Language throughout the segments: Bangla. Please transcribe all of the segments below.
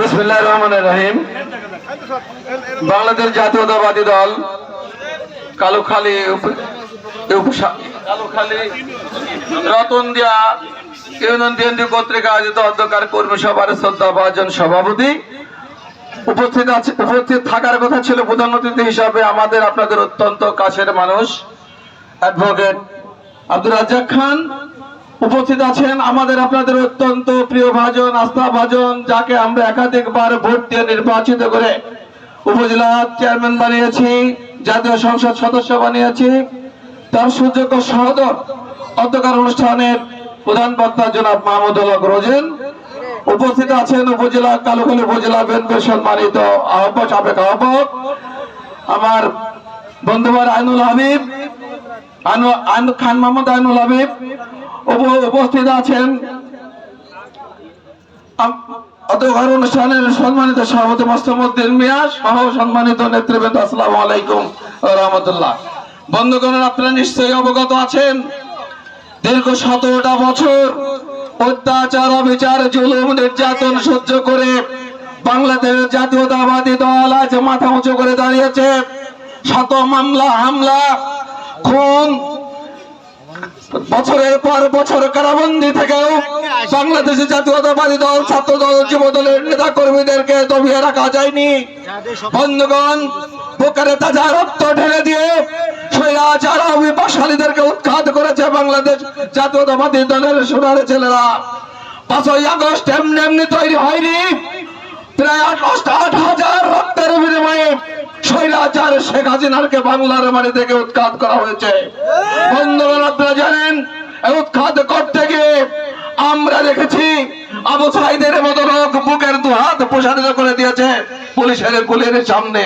বিসমিল্লাহ রহমান রহিম। বাংলাদেশ জাতীয়তাবাদী দল, কালুখালী কালুখালী সভাপতি। উপস্থিত আছে উপস্থিত থাকার কথা ছিল প্রধান অতিথি হিসাবে আমাদের আপনাদের অত্যন্ত কাছের মানুষ, অ্যাডভোকেট আব্দুল রাজ্জাক খান উপস্থিত আছেন আমাদের আপনাদের অত্যন্ত প্রিয় ভাজন, আস্থা ভাজন, যাকে আমরা একাধিকবার ভোট দিয়ে নির্বাচিত করে উপজেলা চেয়ারম্যান বানিয়েছি, জাতীয় সংসদ সদস্য বানিয়েছি। তার সুযোগ্য সহদর অধ্যকার অনুষ্ঠানের প্রধান বক্তা জনাব মাহমুদ হক রোজেন। উপস্থিত আছেন উপজেলা, কালুখালী উপজেলা বিএনপির সম্মানিত আহ্বায়ক, সাবেক আমার বন্ধুবার আইনুল হাবিব খান আইনুল হাবিব উপস্থিত আছেন। অনুষ্ঠানের সম্মানিত সভাপতি মোস্তমুদ্দিন মিয়া সহ সম্মানিত নেতৃবৃন্দ আলাইকুম রহমতুল্লাহ। আপনারা নিশ্চয়ই অবগত আছেন, দীর্ঘ সতেরোটা বছর অত্যাচার, অবিচার, জুলুম, নির্যাতন সহ্য করে বাংলাদেশের জাতীয়তাবাদী দল আজ মাথা উঁচু করে দাঁড়িয়েছে। শত মামলা, হামলা খুন বছরের পর বছর কারাবন্দি থেকেও বাংলাদেশের জাতীয়তাবাদী দল, ছাত্র দল যুব দলের নেতা কর্মীদেরকে দমিয়ে রাখা যায়নি। বন্ধুগণ, বুকারে তাজা রক্ত ঢেলে দিয়ে স্বৈরাচার বিপাশালীদেরকে উৎখাত করেছে বাংলাদেশ জাতীয়তাবাদী দলের সোনার ছেলেরা। পাঁচই আগস্ট এমনি এমনি তৈরি হয়নি। প্রায় আট হাজার রক্তের বিনিময়ে স্বৈরাচার শেখ হাসিনারকে বাংলার মাটি থেকে উৎখাত করা হয়েছে। বন্ধুগণ আপনারা জানেন উৎখাত করতে গিয়ে আমরা দেখেছি আবু সাইদের মতো লোক বুকের দু হাত প্রসারিত করে দিয়েছে পুলিশের গুলির সামনে।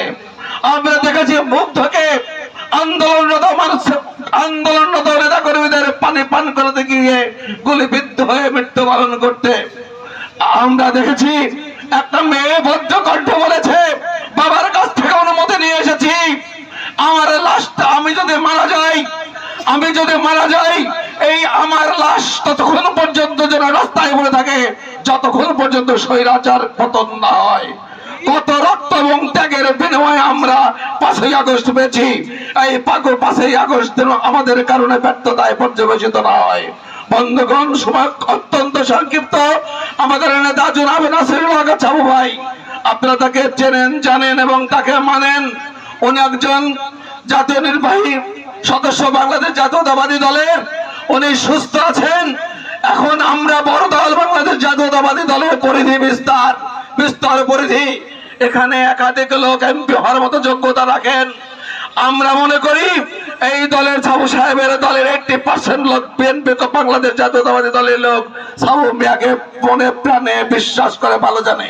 আমরা দেখেছি মুখ থেকে আন্দোলনরত মানুষ, আন্দোলনরত নেতা কর্মীদের পানি পান করাতে গিয়ে গুলিবিদ্ধ হয়ে মৃত্যুবরণ করতে। আমরা দেখেছি, একটা মেয়ে বদ্ধ কণ্ঠ বলেছে বাবার কাছ থেকে অনুমতি নিয়ে এসেছি আমার লাশটা আমি যদি মারা যাই আমি যদি মারা যাই, এই আমার লাশ ততক্ষণ পর্যন্ত যেন রাস্তায় পড়ে থাকে, যতক্ষণ পর্যন্ত স্বৈরাচার পতন না হয়। কত রক্ত এবং ত্যাগের বিনিময়ে আমরা পাঁচই আগস্ট পেয়েছি। এই পাগল পাঁচই আগস্ট যেন আমাদের কারণে ব্যর্থতায় পর্যবেসিত না হয়। বন্ধুগণ, সময় অত্যন্ত সংক্ষিপ্ত। আমাদের নেতা জনাব নাসিরুল হক চাবু ভাই, আপনারা তাকে চেনেন, জানেন এবং তাকে মানেন। উনি একজন জাতীয় নির্বাহী সদস্য বাংলাদেশ জাতীয়তাবাদী দলের, উনি সুস্থ আছেন। এখন আমরা বড় দল বাংলাদেশ জাতীয়তাবাদী দলের পরিধি বিস্তার বিস্তার পরিধি। এখানে একাধিক লোক এমপি হওয়ার মতো যোগ্যতা রাখেন। আমরা মনে করি এই দলের সাবু সাহেবের দলের এইটি পার্সেন্ট লোক বিএনপি বাংলাদেশ জাতীয়তাবাদী দলের লোক সাবু মিয়াকে মনে প্রাণে বিশ্বাস করে ভালো জানে।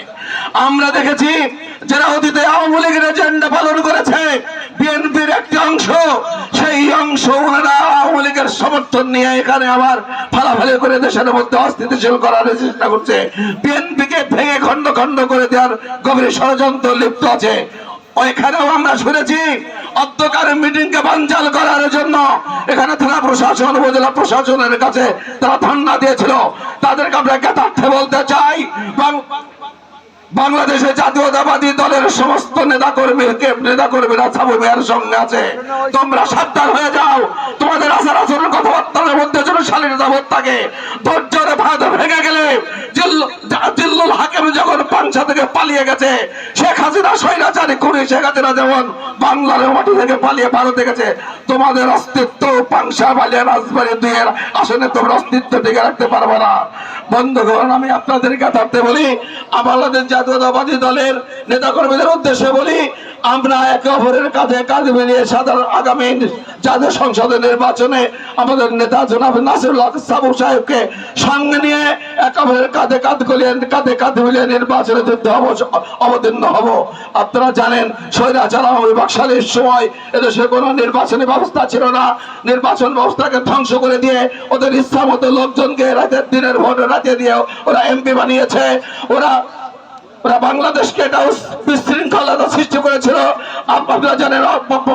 আমরা দেখেছি যারা অতীতে আওয়ামী লীগের এজেন্ডা পালন করেছে বিএনপির একটি অংশ, সেই অংশ ওনারা আওয়ামী লীগের সমর্থন নিয়ে এখানে আবার ফালাফালি করে দেশের মধ্যে অস্থিতিশীল করার চেষ্টা করছে। বিএনপিকে ভেঙে খণ্ড খণ্ড করে দেওয়ার গভীর ষড়যন্ত্র লিপ্ত আছে। ওইখানেও আমরা শুনেছি অধ্যকার মিটিং কে বানচাল করার জন্য এখানে থানা প্রশাসন, উপজেলা প্রশাসনের কাছে তারা ধর্ণা দিয়েছিল। তাদেরকে আমরা জ্ঞাতার্থে বলতে চাই বাং- বাংলাদেশের জাতীয়তাবাদী দলের সমস্ত নেতা কর্মীকে নেতা কর্মীরা সাবু মেয়ের সঙ্গে আছে। তোমরা সাবধান হয়ে যাও। তোমাদের আচার আচরণ কথাবার্তার মধ্যে যেন শালীনতা বোধ থাকে। ধৈর্যের ভাত ভেঙে গেলে জিল্লুল হাকিম যখন থেকে পালিয়ে গেছে, শেখ হাসিনা স্বৈরাচারী খুনি, শেখ হাসিনা যেমন বাংলার মাটি থেকে পালিয়ে ভারতে গেছে, তোমাদের অস্তিত্ব পাংশা বালিয়া রাজবাড়ি দুইয়ের আসনে তোমরা অস্তিত্ব টিকে রাখতে পারবে না। বন্ধুগণ, আমি আপনাদেরকে থাকতে বলি। বাংলাদেশ জাতীয়তাবাদী দলের নেতা কর্মীদের উদ্দেশ্যে বলি, আমরা একে অপরের কাঁধে কাঁধ মিলিয়ে সাধারণ আগামী জাতীয় সংসদের নির্বাচনে আমাদের নেতা জনাব নাসিরুল্লাহ সাবু সাহেবকে সঙ্গে নিয়ে একে অপরের কাঁধে কাঁধ গলিয়ে, কাঁধে কাঁধ মিলিয়ে নির্বাচনে যুদ্ধ অব- অবতীর্ণ হব। আপনারা জানেন, স্বৈরাচার আওয়ামী বাকশালীর সময় এদেশে কোনো নির্বাচনী ব্যবস্থা ছিল না। নির্বাচন ব্যবস্থাকে ধ্বংস করে দিয়ে ওদের ইচ্ছা মতো লোকজনকে রাতের দিনের ভোট রাতে দিয়ে ওরা এমপি বানিয়েছে। ওরা ওরা বাংলাদেশকে এটা বিশৃঙ্খলতা সৃষ্টি করেছিল। আপনারা জানেন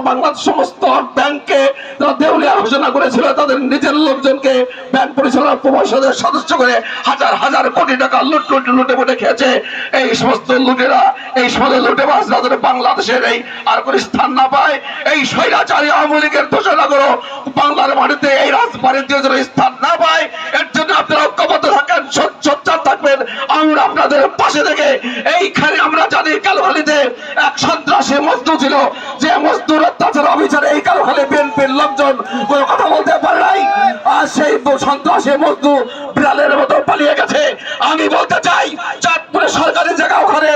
বাংলাদেশ সমস্ত ব্যাংকে দেউলিয়া ঘোষণা করেছিল। তাদের নিজের লোকজনকে ব্যাংক পরিচালনা প্রবাসদের সদস্য করে হাজার হাজার কোটি টাকা লুট লুট, লুটে পুটে খেয়েছে। এই সমস্ত লুটেরা, এই সমস্ত লুটে বাস যাদের বাংলাদেশের এই আর কোনো স্থান না পায়, এই স্বৈরাচারী আওয়ামী লীগের ঘোষণা করো বাংলার মাটিতে এই রাজবাড়িতে যেন স্থান না পায়, এর আপনাদের পাশে থেকে এইখানে আমরা জানি কালোখালীতে এক সন্ত্রাসী মজদুর ছিল। যে মজদুর অত্যাচার অবিচারে, এই কালোখালী বিএনপির লোকজন কোনো কথা বলতে পারে নাই। আর সেই সন্ত্রাসী মজদুর বিড়ালের মতো পালিয়ে গেছে। আমি বলতে চাই, চাঁদপুরে সরকারি জায়গা ওখানে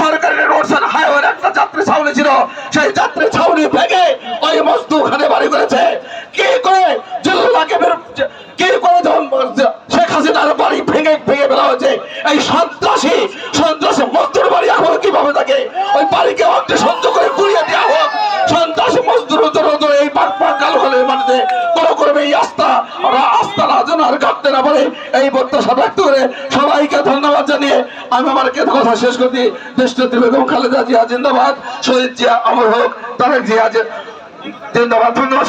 সরকারি রোড সাইড হাইওয়ের একটা যাত্রী ছাউনি ছিল। সেই যাত্রী ছাউনি ভেঙে ওই মজদুর বাড়ি কীভাবে থাকে ওই বাড়িকে অগ্নি সহ্য করে গুড়িয়ে দেওয়া হোক, সন্ত্রাসী মজদুর হতো এই পাক কালো হলে মাটিতে কোনো করবে এই আস্থা। ওরা আস্থা না যেন আর কাটতে না পারে। এই প্রত্যাশা ব্যক্ত করে সবাইকে ধন্যবাদ জানিয়ে আমি আমার কথা শেষ করছি। দেশনেত্রী বেগম খালেদা জিয়া জিন্দাবাদ। শহীদ জিয়া অমর হোক, তারেক জিয়া জিন্দাবাদ। ধন্যবাদ